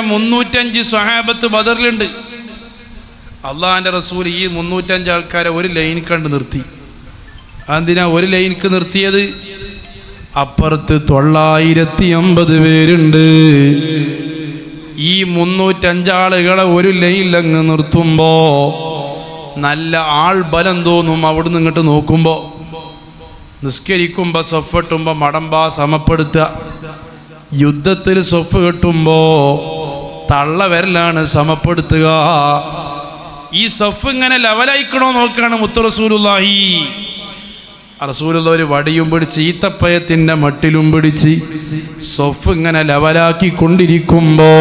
മുന്നൂറ്റഞ്ച് സ്വഹാബത്ത് ബദറിലുണ്ട്. അള്ളാഹാന്റെ റസൂൽ ഈ മുന്നൂറ്റഞ്ച് ആൾക്കാരെ ഒരു ലൈൻ കണ്ട് നിർത്തി. എന്തിനാ ഒരു ലൈനിക്ക് നിർത്തിയത്? അപ്പുറത്ത് തൊള്ളായിരത്തി അമ്പത് പേരുണ്ട്. ഈ മുന്നൂറ്റഞ്ചാളുകളെ ഒരു ലൈനിലങ്ങ് നിർത്തുമ്പോ നല്ല ആൾ ബലം തോന്നും അവിടുന്ന് ഇങ്ങോട്ട് നോക്കുമ്പോ. നിസ്കരിക്കുമ്പോ സൊഫിട്ടുമ്പോ മടമ്പാ സമപ്പെടുത്തുക. യുദ്ധത്തിൽ സൊഫ് കെട്ടുമ്പോ തള്ള വരലാണ് സമപ്പെടുത്തുക. ഈ സഫ് ഇങ്ങനെ ലെവലായിക്കണോ നോക്കുകയാണ് മുത്തറസൂലുല്ലാഹി റസൂലുള്ള ഒരു വടിയും പിടിച്ച് ഈത്തപ്പയത്തിന്റെ മട്ടിലും പിടിച്ച് സൊഫ് ഇങ്ങനെ ലെവലാക്കി കൊണ്ടിരിക്കുമ്പോ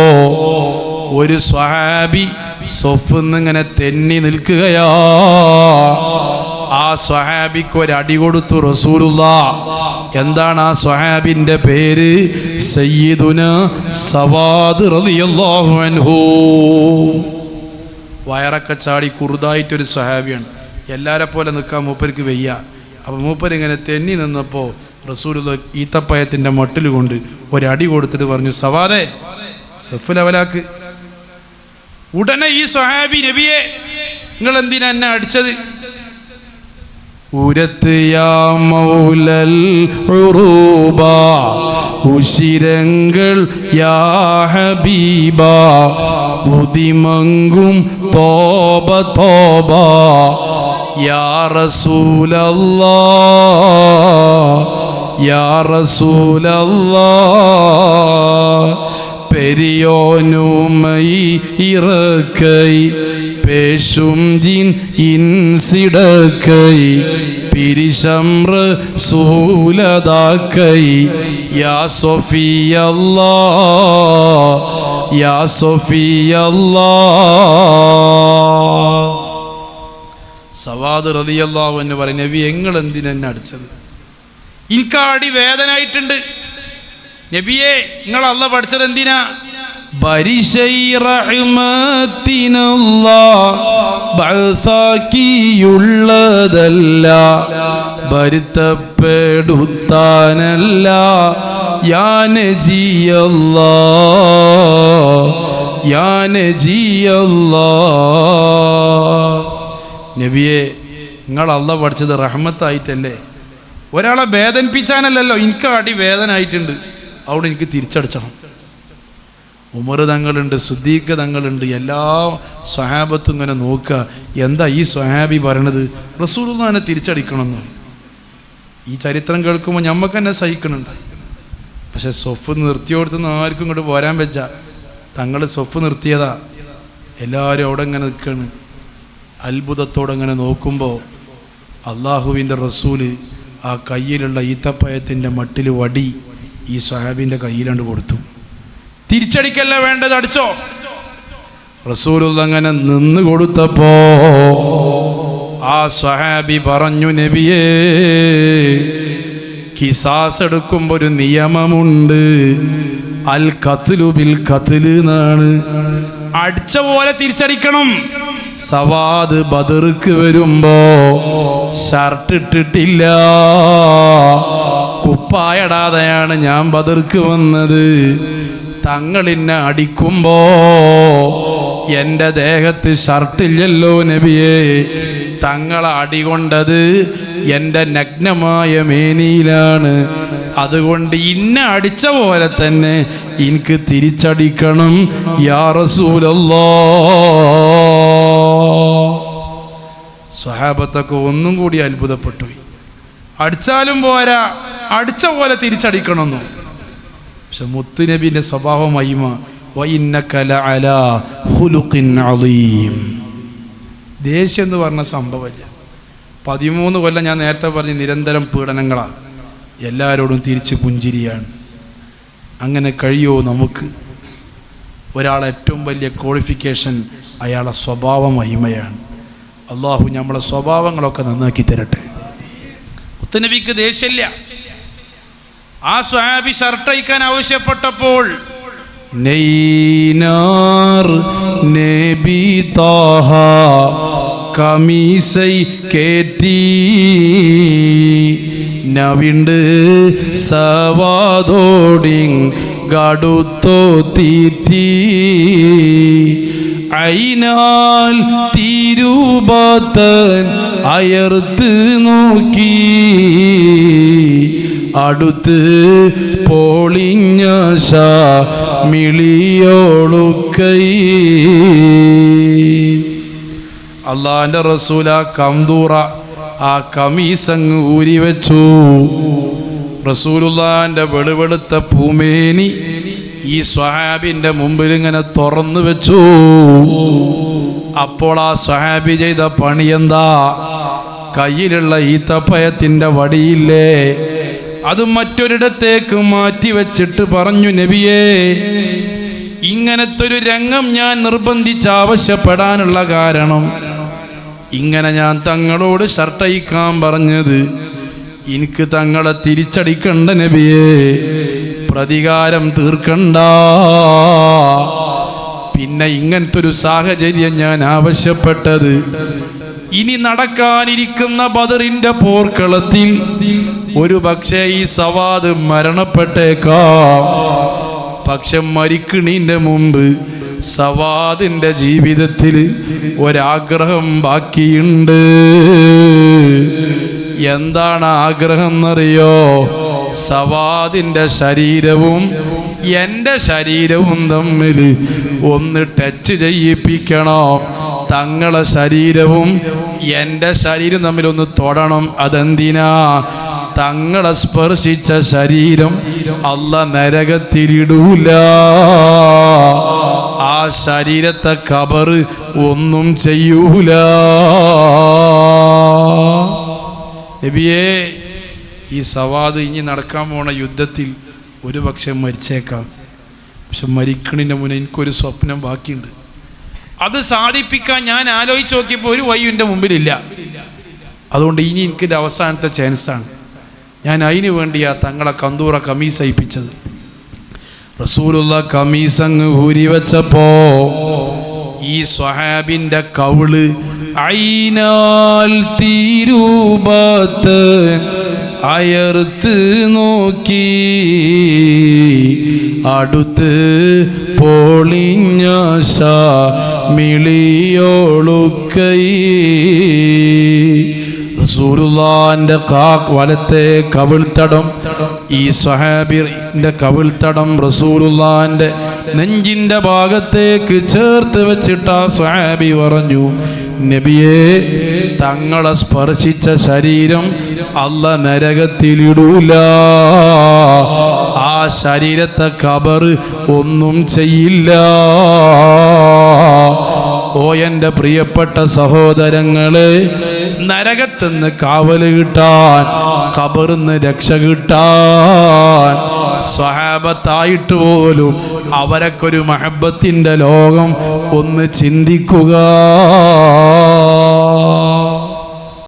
ഒരു സ്വഹാബി സൊഫ് ഇങ്ങനെ തെന്നി നിൽക്കുകയാ. ആ സ്വഹാബിക്ക് ഒരു അടി കൊടുത്തു റസൂലുള്ള. എന്താണ് ആ സ്വഹാബിന്റെ പേര്? സയ്യിദുന സവാദ് റളിയല്ലാഹു അൻഹു. വയറൊക്കെ ചാടി കുറുതായിട്ടൊരു സ്വഹാബിയാണ്. എല്ലാരെ പോലെ നിൽക്കാൻ മൂപ്പർക്ക് വയ്യ. അപ്പം മൂപ്പർ ഇങ്ങനെ തെന്നി നിന്നപ്പോൾ റസൂലുള്ള ഈത്തപ്പയത്തിന്റെ മട്ടിൽ കൊണ്ട് ഒരടി കൊടുത്തിട്ട് പറഞ്ഞു സവാദേ സഫ് ലെവലാക്ക്. ഉടനെ ഈ സ്വഹാബി നബിയെ നിങ്ങൾ എന്തിനാ എന്നെ അടിച്ചത്? ഉരത്ത് യാ മൗലൽ ഉറൂബ. ഉശിരങ്ങൾ യാ ഹബീബ. ഉദിമങ്കും തോബ തോബ. യാ റസൂലല്ലാ. യാ റസൂലല്ലാ. പെരിയോനുമൈ ഇറക്കൈ. പേശും ജിൻ ഇൻസിടക്കൈ പിരിശമ്ര സൂലതാക്കൈ. യാ സൊഫിയല്ലാ യാ സൊഫിയല്ലാ. സവാദ് റളിയല്ലാഹു എന്ന് പറയും നബി എങ്ങൾ എന്തിനെന്നെ അടിച്ചത്? എനിക്കാടി വേദനായിട്ടുണ്ട്. നബിയെ നിങ്ങൾ അല്ല പഠിച്ചത് എന്തിനാ? ബരിശൈ ഭരുത്തപ്പെടുത്താനല്ല യാന ജിയല്ല നബിയെ നിങ്ങൾ അല്ല പഠിച്ചത് റഹ്മത്തായിട്ടല്ലേ? ഒരാളെ വേദനിപ്പിച്ചാനല്ലല്ലോ എനിക്ക് അടി വേദനായിട്ടുണ്ട്. അവിടെ എനിക്ക് തിരിച്ചടിച്ചണം. ഉമർ തങ്ങളുണ്ട് സുദ്ദീഖ് തങ്ങളുണ്ട് എല്ലാ സ്വഹാബത്തും ഇങ്ങനെ നോക്കുക. എന്താ ഈ സ്വഹാബി പറയണത്? റസൂലുള്ളാനെ തിരിച്ചടിക്കണമെന്ന്. ഈ ചരിത്രം കേൾക്കുമ്പോൾ ഞമ്മക്ക് തന്നെ സഹിക്കണുണ്ട്. പക്ഷെ സൊഫ് നിർത്തിയോടത്തുനിന്ന് ആർക്കും ഇങ്ങോട്ട് പോരാൻ വെച്ച. തങ്ങൾ സൊഫ് നിർത്തിയതാ. എല്ലാവരും അവിടെ ഇങ്ങനെ നിൽക്കുകയാണ് അത്ഭുതത്തോടെ ഇങ്ങനെ നോക്കുമ്പോൾ അള്ളാഹുവിന്റെ റസൂൽ ആ കയ്യിലുള്ള ഈത്തപ്പയത്തിന്റെ മട്ടിൽ വടി ഈ സ്വഹാബിന്റെ കയ്യിലാണ്ട് കൊടുത്തു. തിരിച്ചടിക്കല്ല വേണ്ടത്? അടിച്ചോ. റസൂലുള്ള അങ്ങനെ നിന്ന് കൊടുത്തപ്പോ ആ സ്വഹാബി പറഞ്ഞു നബിയേ കിസാസ് എടുക്കുമ്പോൾ ഒരു നിയമമുണ്ട്. അൽ കത്തിലു ബിൽ കത്തിൽ എന്നാണ്. അടിച്ച പോലെ തിരിച്ചടിക്കണം. സവാദ് ബദർക്ക് വരുമ്പോ ഷർട്ട് ഇട്ടിട്ടില്ല. കുപ്പായടാതെയാണ് ഞാൻ ബദർക്ക് വന്നത്. തങ്ങളിന്നെ അടിക്കുമ്പോ എന്റെ ദേഹത്ത് ഷർട്ടില്ലല്ലോ നബിയെ. തങ്ങളെ അടികൊണ്ടത് എന്റെ നഗ്നമായ മേനിയിലാണ്. അതുകൊണ്ട് ഇന്ന അടിച്ച പോലെ തന്നെ എനിക്ക് തിരിച്ചടിക്കണം. യാ സ്വഹാബത്തൊക്കെ ഒന്നും കൂടി അത്ഭുതപ്പെട്ടു. അടിച്ചാലും പോരാ അടിച്ച പോലെ തിരിച്ചടിക്കണമെന്നു. പക്ഷെ മുത്തുനബിന്റെ സ്വഭാവം അളീം ദേഷ്യം എന്ന് പറഞ്ഞ സംഭവമില്ല പതിമൂന്ന് കൊല്ലം ഞാൻ നേരത്തെ പറഞ്ഞ നിരന്തരം പീഡനങ്ങളാണ് എല്ലാവരോടും തിരിച്ച് പുഞ്ചിരിയാണ്. അങ്ങനെ കഴിയോ നമുക്ക്? ഒരാളെ ഏറ്റവും വലിയ ക്വാളിഫിക്കേഷൻ അയാളെ സ്വഭാവ മഹിമയാണ്. അള്ളാഹു നമ്മളെ സ്വഭാവങ്ങളൊക്കെ നന്നാക്കി തരട്ടെ. മുത്തനബിക്ക് ദേഷ്യമില്ല. ആ സ്വഹാബി ഷർട്ട് അയക്കാൻ ആവശ്യപ്പെട്ടപ്പോൾ നെയ്നാർ നബി താഹ കമീസൈ കേറ്റി. നവിണ്ട് സവാദോടിങ് ഗടുത്തോ തീറ്റി. അയിനാൽ തിരുപാത്തൻ അയർത്ത് നോക്കി. അടുത്ത് പോളിഞ്ഞ മിളിയോളുക്കൈ. അള്ളാന്റെ റസൂല കന്തൂറ ആ കമീസങ് ഊരി വെച്ചു. റസൂലുള്ളാന്റെ വെളുവെളുത്ത പൂമേനി ഈ സ്വഹാബിന്റെ മുമ്പിൽ ഇങ്ങനെ തുറന്നു വെച്ചു. അപ്പോൾ ആ സ്വഹാബി ചെയ്ത പണി എന്താ? കയ്യിലുള്ള തപ്പയത്തിന്റെ വടിയില്ലേ? അത് മറ്റൊരിടത്തേക്ക് മാറ്റി വെച്ചിട്ട് പറഞ്ഞു നബിയേ ഇങ്ങനത്തെ ഒരു രംഗം ഞാൻ നിർബന്ധിച്ച് ആവശ്യപ്പെടാനുള്ള കാരണം. ഇങ്ങനെ ഞാൻ തങ്ങളോട് ഷർട്ടയിക്കാൻ പറഞ്ഞത് എനിക്ക് തങ്ങളെ തിരിച്ചടിക്കണ്ട നബിയേ. പ്രതികാരം തീർക്കണ്ട. പിന്നെ ഇങ്ങനത്തെ ഒരു സാഹചര്യം ഞാൻ ആവശ്യപ്പെട്ടത് ഇനി നടക്കാനിരിക്കുന്ന ബദറിന്റെ പോർക്കളത്തിൽ ഒരു പക്ഷേ ഈ സവാദ് മരണപ്പെട്ടേക്കാം. പക്ഷെ മരിക്കണീന്റെ മുമ്പ് സവാദിന്റെ ജീവിതത്തിൽ ഒരാഗ്രഹം ബാക്കിയുണ്ട്. എന്താണ് ആഗ്രഹം എന്നറിയോ സവാദിന്റെ ശരീരവും എന്റെ ശരീരവും തമ്മിൽ ഒന്ന് ടച്ച് ചെയ്യിപ്പിക്കണം. തങ്ങളെ ശരീരവും എന്റെ ശരീരം തമ്മിൽ ഒന്ന് തൊടണം. അതെന്തിനാ? തങ്ങളെ സ്പർശിച്ച ശരീരം അല്ല നരകത്തിരിടൂല ആ ശരീരത്തെ കബറ് ഒന്നും ചെയ്യൂല. നബിയേ ഈ സവാദ് ഇനി നടക്കാൻ പോണ യുദ്ധത്തിൽ ഒരു പക്ഷെ മരിച്ചേക്കാം. പക്ഷെ മരിക്കണിന്റെ മുന്നേ എനിക്കൊരു സ്വപ്നം ബാക്കിയുണ്ട്. അത് സാധിപ്പിക്കാൻ ഞാൻ ആലോചിച്ച് നോക്കിയപ്പോൾ ഒരു വഴി എന്റെ മുമ്പിലില്ല. അതുകൊണ്ട് ഇനി എനിക്കിന്റെ അവസാനത്തെ ചാൻസാണ് ഞാൻ അതിന് വേണ്ടിയാ തങ്ങളെ കന്തൂറ കമീസ് അയപ്പിച്ചത്. റസൂലുള്ള കമീസ് അങ്ങ് ഊരി വെച്ചപ്പോ ഈ സ്വഹാബിന്റെ കവിൾ ഐനാൽ തീരൂപത്ത് അയർത്ത് നോക്കി അടുത്ത് പോളിഞ്ഞാശ മിളിയോളുക്കൈ. റസൂലുള്ളാന്റെ വലത്തെ കവിൾത്തടം ഈ സ്വഹാബിന്റെ കവിൾത്തടം റസൂലുള്ളാന്റെ നെഞ്ചിന്റെ ഭാഗത്തേക്ക് ചേർത്ത് വെച്ചിട്ട് ആ സ്വഹാബി പറഞ്ഞു നബിയെ തങ്ങളെ സ്പർശിച്ച ശരീരം അല്ല നരകത്തിലിടൂല. ആ ശരീരത്തെ കബർ ഒന്നും ചെയ്യില്ല. ഓ എന്റെ പ്രിയപ്പെട്ട സഹോദരങ്ങളെ നരകത്തുനിന്ന് കാവൽ കിട്ടാൻ കബറിന്ന് രക്ഷ കിട്ടാൻ സ്വഹാബത്തായിട്ട് പോലും അവരൊക്കൊരു മഹബത്തിന്റെ ലോകം ഒന്ന് ചിന്തിക്കുക.